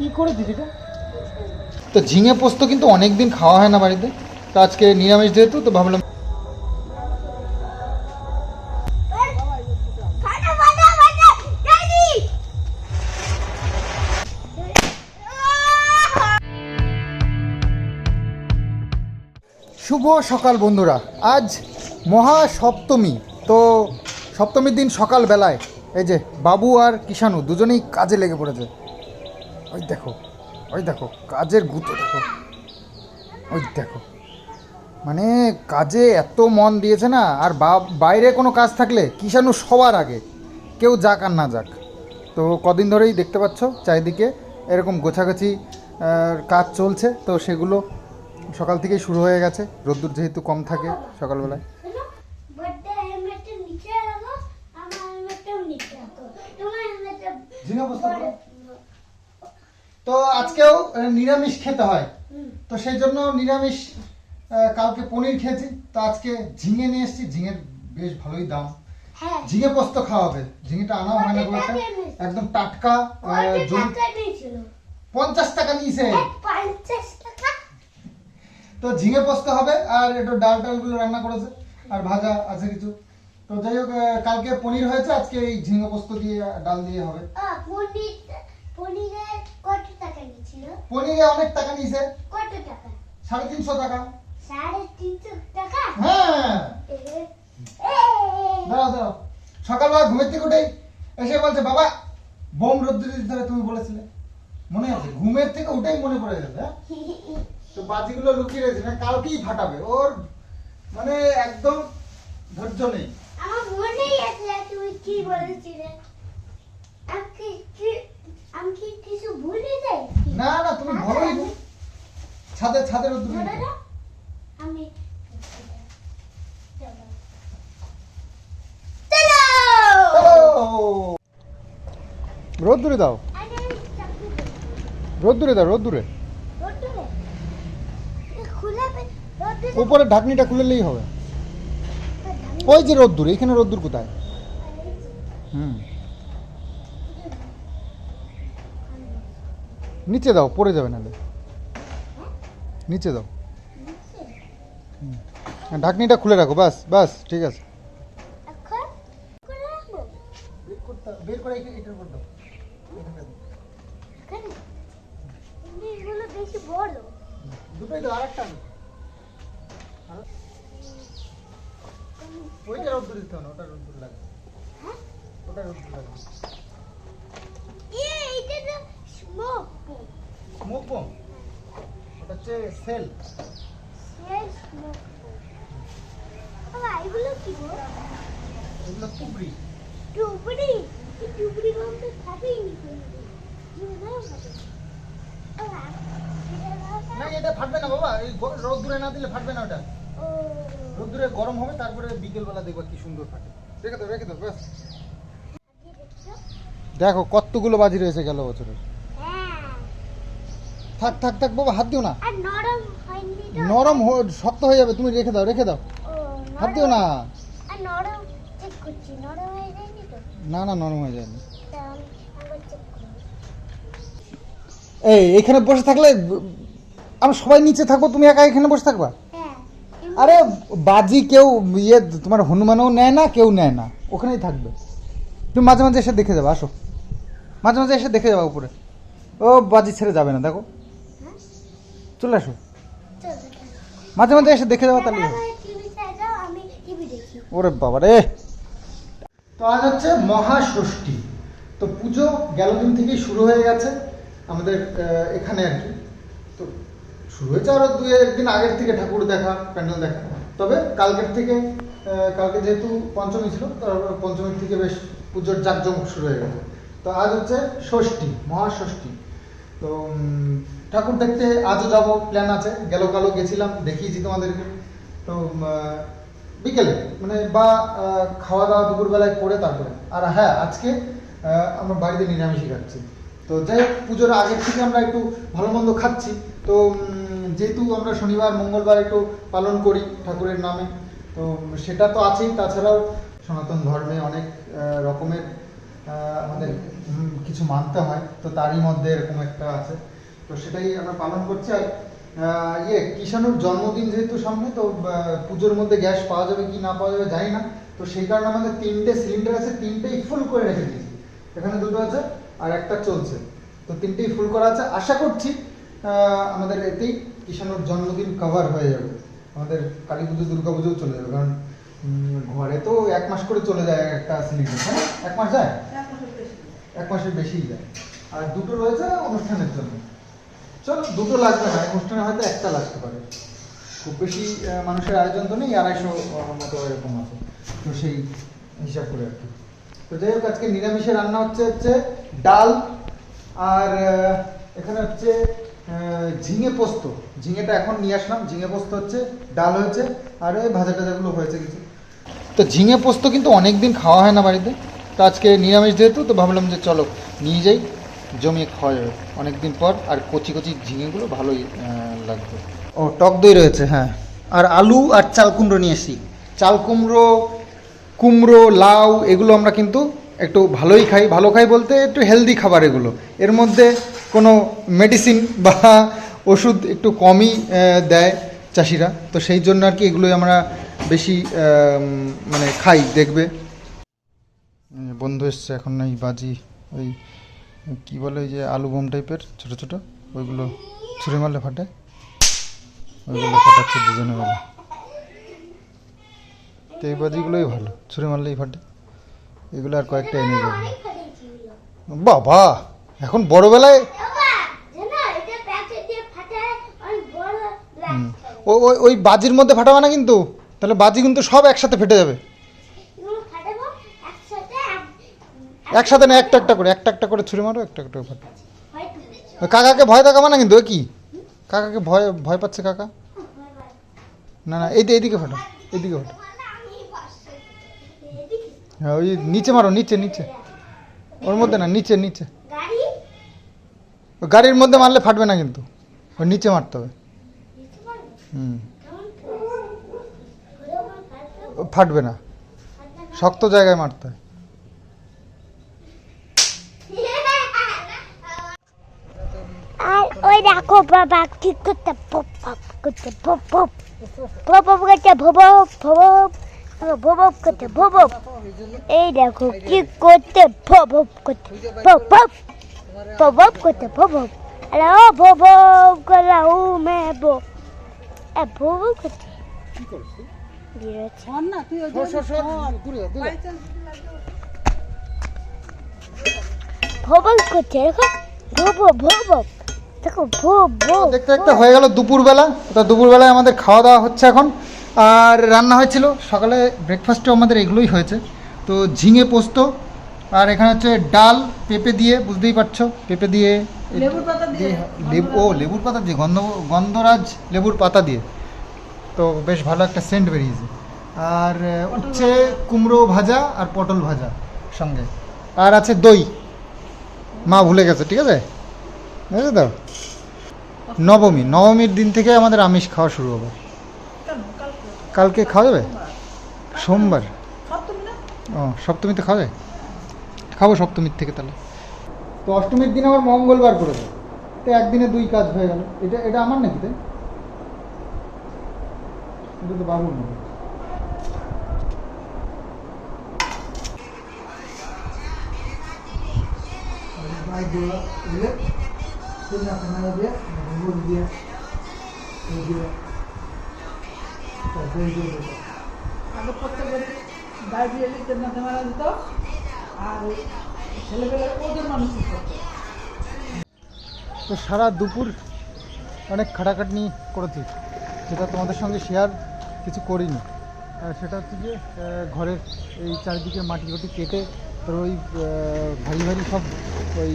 কি এটা? তো ঝিঙে পোস্ত কিন্তু অনেক দিন খাওয়া হয় না বাড়িতে। তো আজকে নিরামিষ যেহেতু, তো ভাবলাম শুভ সকাল বন্ধুরা। আজ মহা সপ্তমী তো সপ্তমীর দিন সকাল বেলায় এই যে বাবু আর কিষাণু দুজনেই কাজে লেগে পড়েছে। ওই দেখো ওই দেখো কাজের গুতো দেখো। ওই দেখো মানে কাজে এত মন দিয়েছে না আর বা- বাইরে কোনো কাজ থাকলে কিষাণু সবার আগে কেউ যাক আর না যাক। তো কদিন ধরেই দেখতে পাচ্ছ চারিদিকে এরকম গোছাগাছি কাজ চলছে তো সেগুলো সকাল থেকেই শুরু হয়ে গেছে। রোদ্দুর যেহেতু কম থাকে সকালবেলায়। বড়টা হেলমেটটা নিচে রাখো আমার হেলমেটটাও নিচে রাখো তোমার হেলমেটটা ঝিঙে পোস্ত করো। তো আজকেও নিরামিষ খেতে হয়। তো সেই জন্য নিরামিষ কালকে পনির খেয়েছি। তো আজকে ঝিঙে নিয়ে এসেছি। ঝিঙের বেশ ভালোই দাম। হ্যাঁ। ঝিঙে পোস্ত খাওয়া হবে। ঝিঙেটা আনাও হয় না একটা একদম টাটকা পঞ্চাশ টাকা নিয়েছে। তো ঝিঙে পোস্ত হবে আর একটু ডাল টালগুলো রান্না করেছে আর ভাজা আছে কিছু। তো যাই হোক কালকে পনির হয়েছে। আজকে এই ঝিঙে পোস্ত দিয়ে ডাল দিয়ে হবে। পনির পনিরের টাকা নিয়েছিল? পনিরে অনেক টাকা নিয়েছে। কত টাকা? সাড়ে তিনশো টাকা। সাড়ে তিনশো টাকা? হ্যাঁ। দাঁড়াও দাঁড়াও। সকালবেলা ঘুমের থেকে উঠেই এসে বলছে বাবা বোম রোদ্দুর দিতে হবে তুমি বলেছিলে। মনে আছে? ঘুমের থেকে উঠেই মনে পড়ে গেছে হ্যাঁ? তো বাজিগুলো লুকিয়ে রয়েছে না কালকেই ফাটাবে। ওর মানে একদম ধৈর্য নেই। আমার মনেই আছে তুমি কি বলেছিলে? আমি কি- আমি কি কিছু ভুলে যাই না না তুমি বলোই নি। ছাদে ছাদে রোদ্দুর বলো দিতে। না। আমি চলো। রোদ্দুরে দাও। আরে চাকু দে। রোদ্দুরে দাও খুলে ফে- উপরে ঢাকনিটা খুলেলেই হবে। ওই যে রোদ্দুর এখানে রোদ্দুর কোথায়? হুম। নিচে দাও পড়ে যাবে নাহলে। নিচে দাও। ঢাকনিটা খুলে রাখো বাস বাস ঠিক আছে। এখন খুলে রাখব? বের করে এটার উপর দাও। এখানে? এগুলো বেশি বড় দুটোই দাও আরেকটা আনো। ওইটা রোদ্দুর দিতে হবে ওটা রোদ্দুর লাগবে। হ্যাঁ? ওটা রোদ্দুর লাগবে। বম ওটা হচ্ছে সেল। শেষ স্মোক এগুলো কি গো? এগুলো তুবড়ি টুবড়ি এই টুবড়ি গন্ধ থাকেই নি এটা না। এটা ফাটবে না বাবা। এই না দিলে ফাটবে না ওটা। গরম হবে তারপরে বিকেলবেলা দেখবা কি সুন্দর ফাটে। রেখে দাও রেখে দাও ব্যাস। দেখো কতগুলো বাজি রয়েছে গেল বছরের। থাক থাক থাক বাবা হাত দিও না। নরম শক্ত হয়ে যাবে তুমি রেখে দাও রেখে দাও। হাত দিও না। না না নরম হয়ে যায়নি। আমি এই এখানে বসে থাকলে আমরা সবাই নিচে থাকব তুমি একা এখানে বসে থাকবা? হ্যাঁ আরে বাজি কেউ ইয়ে তোমার হনুমানও নেয় না কেউ নেয় না ওখানেই থাকবে। তুমি মাঝে মাঝে এসে দেখে যাবে আসো। মাঝে মাঝে এসে দেখে যাবে উপরে। ও বাজি ছেড়ে যাবে না দেখো। চলে আসো। মাঝে মাঝে এসে দেখে যাওয়া তাহলে। ওরে বাবা রে তো আজ হচ্ছে মহাষষ্ঠী। তো পুজো গেল দিন থেকেই শুরু হয়ে গেছে আমাদের এখানে আর কি। তো শুরু হয়েছে আরও দু একদিন আগের থেকে ঠাকুর দেখা প্যান্ডেল দেখা। তবে কালকের থেকে কালকে যেহেতু পঞ্চমী ছিল তারপর পঞ্চমীর থেকে বেশ পুজোর জাঁকজমক শুরু হয়ে গেছে। তো আজ হচ্ছে ষষ্ঠী মহাষষ্ঠী। তো ঠাকুর দেখতে আজও যাব প্ল্যান আছে। গেল কালো গেছিলাম, দেখিয়েছি তোমাদেরকে। তো বিকেলে মানে বা খাওয়া দাওয়া দুপুরবেলায় করে তারপরে। আর হ্যাঁ আজকে আমরা বাড়িতে নিরামিষই খাচ্ছি। তো যাই হোক, পুজোর আগের থেকে আমরা একটু ভালো মন্দ খাচ্ছি। তো যেহেতু আমরা শনিবার, মঙ্গলবার একটু পালন করি ঠাকুরের নামে, তো সেটা তো আছেই। তাছাড়াও সনাতন ধর্মে অনেক রকমের আমাদের কিছু মানতে হয়। তো তারই মধ্যে এরকম একটা আছে। তো সেটাই আমরা পালন করছি। আর ইয়ে কিষাণুর জন্মদিন যেহেতু সামনে তো পুজোর মধ্যে গ্যাস পাওয়া যাবে কি না পাওয়া যাবে জানি না। তো সেই কারণে আমাদের তিনটে সিলিন্ডার আছে তিনটেই ফুল করে রেখে দিয়েছি। এখানে দুটো আছে আর একটা চলছে। তো তিনটেই ফুল করা আছে। আশা করছি আমাদের এতেই কিষাণুর জন্মদিন কভার হয়ে যাবে। আমাদের কালী পুজো দুর্গা পুজোও চলে যাবে। কারণ ঘরে তো এক মাস করে চলে যায় একটা সিলিন্ডার হ্যাঁ এক মাস যায়? এক মাসের বেশিই যায়। আর দুটো রয়েছে অনুষ্ঠানের জন্য। চলো, দুটো লাগবে না অনুষ্ঠানে হয়তো একটা লাগতে পারে। খুব বেশি মানুষের আয়োজন তো নেই, আড়াইশো মতো এরকম আছে। তো সেই হিসাব করে আর কি। তো যাই হোক, আজকে নিরামিষে রান্না হচ্ছে হচ্ছে ডাল আর এখানে হচ্ছে ঝিঙে পোস্ত। ঝিঙেটা এখন নিয়ে আসলাম। ঝিঙে পোস্ত হচ্ছে, ডাল হয়েছে, আর ওই ভাজা টাজাগুলো হয়েছে কিছু। তো ঝিঙে পোস্ত কিন্তু অনেক দিন খাওয়া হয় না বাড়িতে। তো আজকে নিরামিষ যেহেতু, তো ভাবলাম যে চলো নিয়ে যাই। জমিয়ে খাওয়া যাবে। অনেক দিন পর আর কচি কচি ঝিঙেগুলো ভালোই লাগবে। ও টক দই রয়েছে হ্যাঁ। আর আলু আর চাল কুমড়ো নিয়ে এসেছি চাল কুমড়ো কুমড়ো লাউ এগুলো আমরা কিন্তু একটু ভালোই খাই। ভালো খাই বলতে একটু হেলদি খাবার এগুলো। এর মধ্যে কোনো মেডিসিন বা ওষুধ একটু কমই দেয় চাষিরা। তো সেই জন্য আর কি এগুলোই আমরা বেশি মানে খাই দেখবে। বন্ধু এসছে এখন এই বাজি ওই কি বলে ওই যে আলু বোম টাইপের ছোট ছোট? ওইগুলো ছুঁড়ে মারলে ফাটে? ওইগুলো ফাটাচ্ছে দুজনে মিলে। তো এই বাজিগুলোই ভালো, ছুঁড়ে মারলেই ফাটে। এগুলো আর কয়েকটা এনে যাবে বাবা, এখন বড়বেলায় ওই বাজির মধ্যে ফাটাবে না কিন্তু? তাহলে বাজি কিন্তু সব একসাথে ফেটে যাবে এগুলো ফাটাবো একসাথে এক- একসাথে না একটা একটা করে একটা একটা করে ছুঁড়ে মারো একটা একটা করে কাকাকে ভয় দেখাবে না কিন্তু কি? কাকাকে ভয় ভয় পাচ্ছে কাকা? না না এই এইদিকে ফাটো এইদিকে ফাটো হ্যাঁ ওই নিচে মারো নিচে নিচে। ওর মধ্যে না নিচে নিচে। গাড়ির মধ্যে মারলে ফাটবে না কিন্তু ওর নিচে মারতে হবে। হুম। ফাটবে না। শক্ত জায়গায় মারতে হয়। আর ওই দেখো বাবা কি করতে পপ পপ করতে পপ পপ। পপ পপ করতে ভব ভব ভব করতে ভব এই দেখো কি করতে ভব করতে পপ পপ। পপ পপ করতে ভব হ্যালো ভব গলাও মে বো। এ ভব করতে। শোন না তুই ওই ভব করতে দেখো ভব ভব দেখো ভব ভব দেখতে দেখতে হয়ে গেল দুপুরবেলা। তো দুপুরবেলায় আমাদের খাওয়া দাওয়া হচ্ছে এখন। আর রান্না হয়েছিল। সকালে ব্রেকফাস্টেও আমাদের এগুলোই হয়েছে। তো ঝিঙে পোস্ত আর এখানে হচ্ছে ডাল পেঁপে দিয়ে বুঝতেই পারছ পেঁপে দিয়ে লেবুর পাতা দিয়ে। লেবু ও লেবুর পাতা দিয়ে গন্ধ গন্ধরাজ লেবুর পাতা দিয়ে। তো বেশ ভালো একটা সেন্ট বেরিয়েছে। আর উচ্ছে কুমড়ো ভাজা আর পটল ভাজা সঙ্গে। আর আছে দই। মা ভুলে গেছে ঠিক আছে? বুঝলে তো? নবমী নবমীর দিন থেকে আমাদের আমিষ খাওয়া শুরু হবে। কালকে? কালকে খাওয়া যাবে? সোমবার। ও সপ্তমীতে খাওয়া যায় খাব সপ্তমীর থেকে তাহলে। তো অষ্টমীর দিন আবার মঙ্গলবার করে দেয় তো একদিনে দুই কাজ হয়ে গেল। এটা এটা আমার নাকি তাই? এটা তো বাবুর নাকি? আগে প্রত্যেকের ডায়াবেটিস মধ্যে মারা দিত আর ওদের মানুষ তো সারা দুপুর অনেক খাটাখাটনি করেছি যেটা তোমাদের সঙ্গে শেয়ার কিছু করিনি। আর সেটা হচ্ছে যে ঘরের এই চারিদিকে মাটি ফাটি কেটে তোর ওই ভারী ভারী সব ওই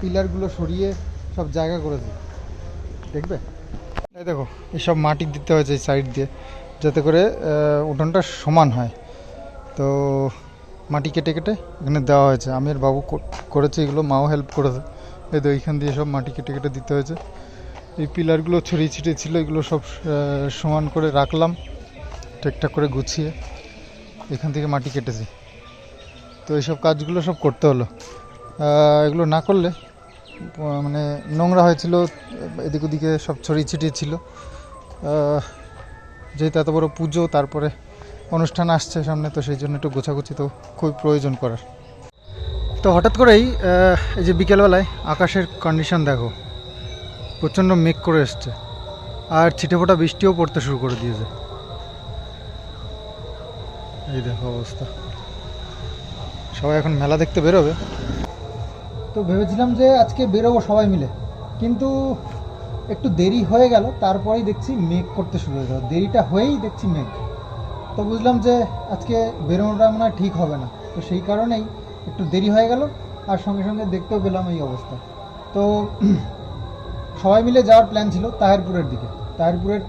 পিলারগুলো সরিয়ে সব জায়গা করেছি। দেখবে? এই দেখো এইসব মাটি দিতে হয়েছে এই সাইড দিয়ে, যাতে করে উঠোনটা সমান হয়। তো মাটি কেটে কেটে এখানে দেওয়া হয়েছে। আমি আর বাবু কর- করেছে এগুলো, মাও হেল্প করেছে। এই তো এইখান দিয়ে সব মাটি কেটে কেটে দিতে হয়েছে। এই পিলারগুলো ছড়িয়ে ছিটিয়ে ছিল, এগুলো সব সমান করে রাখলাম ঠিকঠাক করে গুছিয়ে এখান থেকে মাটি কেটেছি। তো এইসব কাজগুলো সব করতে হলো। এগুলো না করলে মানে নোংরা হয়েছিল, এদিক ওদিকে সব ছড়িয়ে ছিটিয়ে ছিল। যেহেতু এত বড় পুজো, তারপরে অনুষ্ঠান আসছে সামনে, তো সেই জন্য একটু গোছাগুছি তো খুবই প্রয়োজন করার। তো হঠাৎ করেই এই যে বিকেলবেলায় আকাশের কন্ডিশন দেখো, প্রচণ্ড মেঘ করে এসছে, আর ছিটেফোঁটা বৃষ্টিও পড়তে শুরু করে দিয়েছে। এই দেখো অবস্থা। সবাই এখন মেলা দেখতে বেরোবে। তো ভেবেছিলাম যে আজকে বেরোবো সবাই মিলে। কিন্তু একটু দেরি হয়ে গেল, তারপরেই দেখছি মেঘ করতে শুরু হয়ে গেল। দেরিটা হয়েই দেখছি মেঘ। তো বুঝলাম যে আজকে বেরোনোটা মনে হয় ঠিক হবে না। তো সেই কারণেই একটু দেরি হয়ে গেল, আর সঙ্গে সঙ্গে দেখতেও পেলাম এই অবস্থা। তো সবাই মিলে যাওয়ার প্ল্যান ছিল তাহেরপুরের দিকে। তাহেরপুরের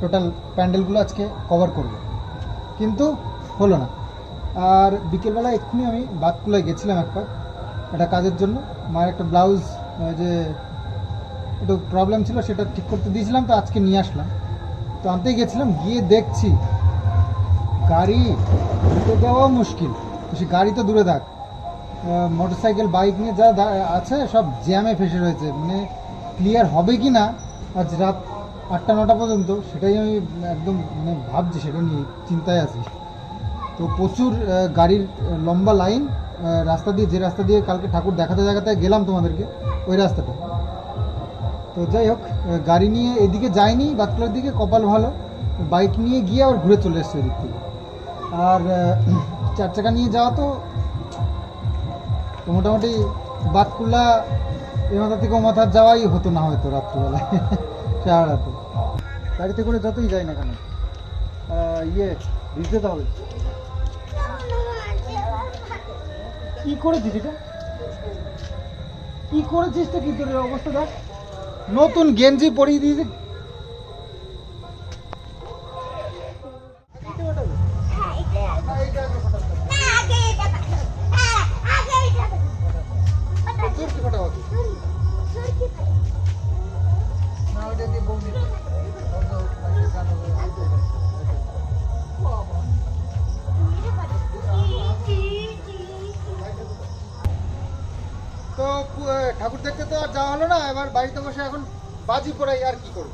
টোটাল প্যান্ডেলগুলো আজকে কভার করব। কিন্তু হলো না। আর বিকেলবেলা এক্ষুনি আমি বাতকুলায় গেছিলাম একবার। একটা কাজের জন্য। মায়ের একটা ব্লাউজ যে একটু প্রবলেম ছিল সেটা ঠিক করতে দিয়েছিলাম, তো আজকে নিয়ে আসলাম। তো আনতেই গেছিলাম, গিয়ে দেখছি গাড়ি ঢুকে যাওয়া মুশকিল। তো সে গাড়ি তো দূরে থাক। মোটর সাইকেল বাইক নিয়ে যা আছে, সব জ্যামে ফেসে রয়েছে। মানে ক্লিয়ার হবে কি না, আজ রাত আটটা, নটা পর্যন্ত, সেটাই আমি একদম মানে ভাবছি, সেটা নিয়ে চিন্তায় আছি। তো প্রচুর গাড়ির লম্বা লাইন রাস্তা দিয়ে, যে রাস্তা দিয়ে কালকে ঠাকুর দেখাতে দেখাতে গেলাম তোমাদেরকে, ওই রাস্তাটা। তো যাই হোক গাড়ি নিয়ে এদিকে যাইনি, বাতকুলার দিকে, কপাল ভালো। বাইক নিয়ে গিয়ে আবার ঘুরে চলে এসছে এদিক থেকে। আর চার চাকা নিয়ে যাওয়া তো মোটামুটি বাতকুল্লা এ মাথা থেকে ও মাথার যাওয়াই হতো না হয়তো রাত্রিবেলায় সারা রাতে। গাড়িতে করে যতই যাই না কেন ইয়ে ভিজতে তো কি করেছিস এটা? কি করেছিস তো কি তোর অবস্থা দেখ? নতুন গেঞ্জি পরিয়ে দিয়েছে। ঠাকুর দেখতে তো আর যাওয়া হলো না এবার বাড়িতে বসে এখন বাজি পড়াই আর কি করব?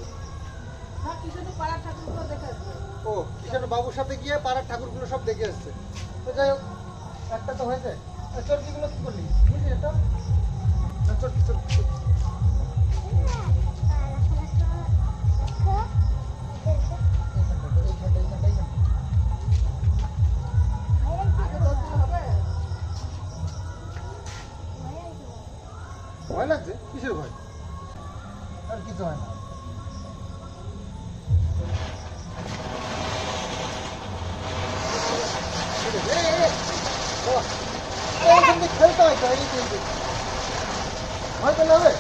ও কিষাণ বাবুর সাথে গিয়ে পাড়ার ঠাকুরগুলো সব দেখে এসছে তো যাই হোক একটা তো হয়েছে। চরকিগুলো কি করলি? বুঝলি এটা? চরকি, চরকি, ভয় লাগছে কিসের ভয় আর কিছু হয় না খেলতে হয় ভয় পেলে হবে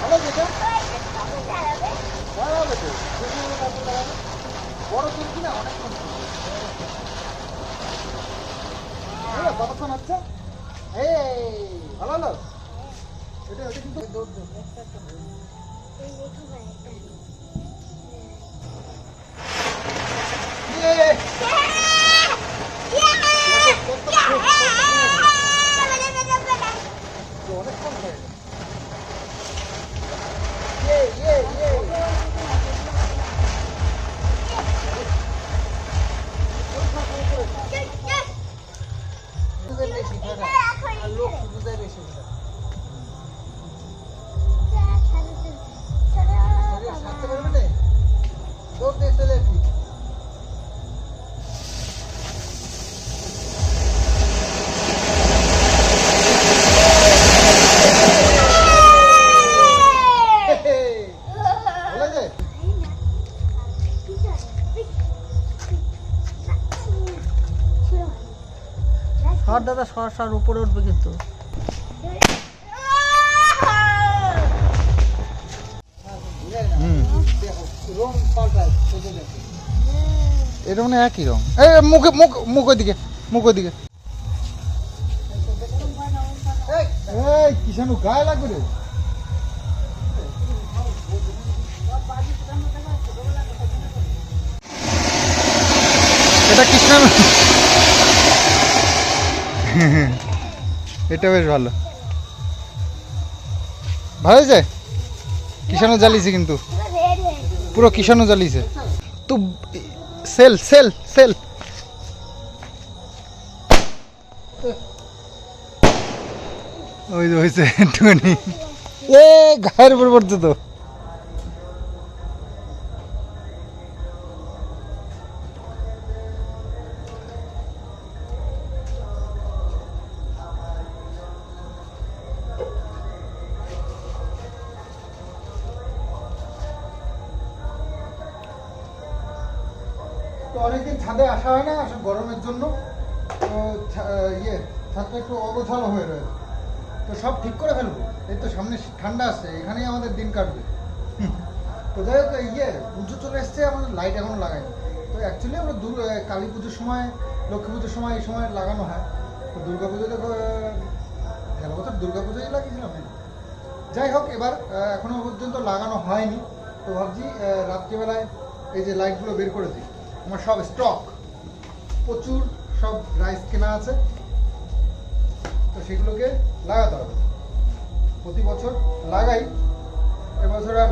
ভালো যেটা হবে তো বড় তুলছি না অনেকক্ষণ হ্যালো কতক্ষণ হচ্ছে? এই ভালো হলো? এটা এটা কিন্তু সর উপরে উঠবে কিন্তু। এটা মানে একই রং এই মুখে মুখ মুখ মুখ কিষানু গায়ে লাগবে এটা কৃষ্ণ এটা বেশ ভালো। ভালো হয়েছে? কিষাণও জ্বালিয়েছে কিন্তু। পুরো কিষাণও জ্বালিয়েছে। তো, সেল সেল সেল। ওই হয়েছে, একটুখানি। এ গায়ের উপর পড়ছে তো। না আসলে গরমের জন্য, তো ইয়ে ছাদটা একটু অগোছালো হয়ে রয়েছে। তো সব ঠিক করে ফেলব। এই তো সামনে ঠান্ডা আসছে এখানেই আমাদের দিন কাটবে। তো যাই হোক ইয়ে পুজো চলে এসছে, আমাদের লাইট এখনও লাগাইনি। তো অ্যাকচুয়ালি আমরা দুর কালী পুজোর সময়, লক্ষ্মী পুজোর সময় এই সময় লাগানো হয়। তো দুর্গা পুজোতে গেল বছর দুর্গা পুজোই লাগিয়েছিলাম যাই হোক, এবার এখনও পর্যন্ত লাগানো হয়নি। তো ভাবছি রাত্রিবেলায় এই যে লাইটগুলো বের করে দিই। আমার সব স্টক প্রচুর সব রাইস কেনা আছে। তো সেগুলোকে লাগাতে হবে। প্রতি বছর লাগাই এবছর আর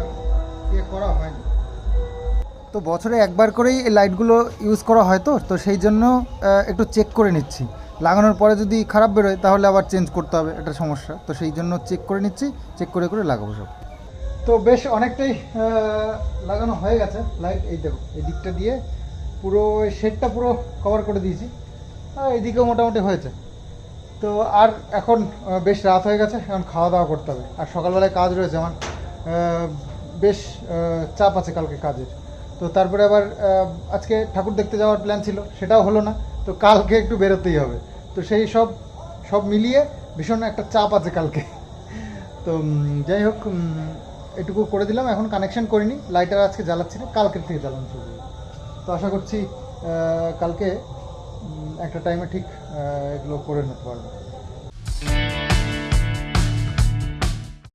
ইয়ে করা হয়নি। তো বছরে একবার করেই এই লাইটগুলো ইউজ করা হয় তো? তো সেই জন্য একটু চেক করে নিচ্ছি। লাগানোর পরে যদি খারাপ বেরোয় তাহলে আবার চেঞ্জ করতে হবে এটা সমস্যা। তো সেই জন্য চেক করে নিচ্ছি চেক করে করে লাগাবো সব। তো বেশ অনেকটাই লাগানো হয়ে গেছে। লাইট এই দেখো এই দিকটা দিয়ে পুরো শেডটা পুরো কভার করে দিয়েছি। এদিকেও মোটামুটি হয়েছে। তো আর এখন বেশ রাত হয়ে গেছে, এখন খাওয়া দাওয়া করতে হবে। আর সকালবেলায় কাজ রয়েছে, আমার বেশ চাপ আছে কালকে কাজের। তো তারপরে আবার আজকে ঠাকুর দেখতে যাওয়ার প্ল্যান ছিল, সেটাও হলো না। তো কালকে একটু বেরোতেই হবে। তো সেই সব সব মিলিয়ে ভীষণ একটা চাপ আছে কালকে। তো যাই হোক এটুকু করে দিলাম। এখন কানেকশন করিনি। লাইটার আজকে জ্বালাচ্ছি না, কালকের থেকে জ্বালানো শুরু। তো আশা করছি কালকে একটা টাইমে ঠিক এগুলো করে নিতে পারব।